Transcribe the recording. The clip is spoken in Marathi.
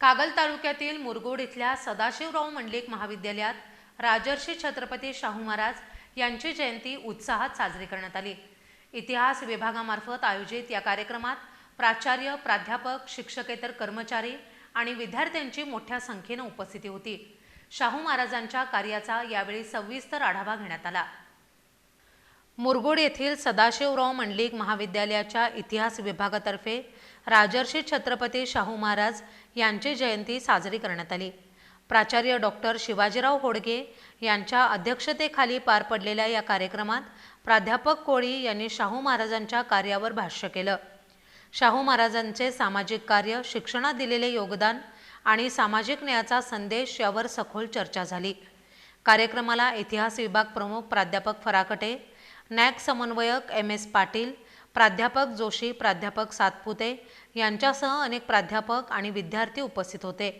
कागल तालुक्यातील मुरगोड इथल्या सदाशिवराव मंडलिक महाविद्यालयात राजर्षी छत्रपती शाहू महाराज यांची जयंती उत्साहात साजरी करण्यात आली. इतिहास विभागामार्फत आयोजित या कार्यक्रमात प्राचार्य प्राध्यापक शिक्षकेतर कर्मचारी आणि विद्यार्थ्यांची मोठ्या संख्येनं उपस्थिती होती. शाहू महाराजांच्या कार्याचा यावेळी सविस्तर आढावा घेण्यात आला. मुरगुड येथील सदाशिवराव मंडलिक महाविद्यालयाच्या इतिहास विभागातर्फे राजर्षी छत्रपती शाहू महाराज यांची जयंती साजरी करण्यात आली. प्राचार्य डॉक्टर शिवाजीराव होडगे यांच्या अध्यक्षतेखाली पार पडलेल्या या कार्यक्रमात प्राध्यापक कोळी यांनी शाहू महाराजांच्या कार्यावर भाष्य केलं. शाहू महाराजांचे सामाजिक कार्य शिक्षणात दिलेले योगदान आणि सामाजिक न्यायाचा संदेश यावर सखोल चर्चा झाली. कार्यक्रमाला इतिहास विभाग प्रमुख प्राध्यापक फराकटे नॅक समन्वयक एम एस पाटील प्राध्यापक जोशी प्राध्यापक सातपुते यांच्यासह अनेक प्राध्यापक आणि विद्यार्थी उपस्थित होते.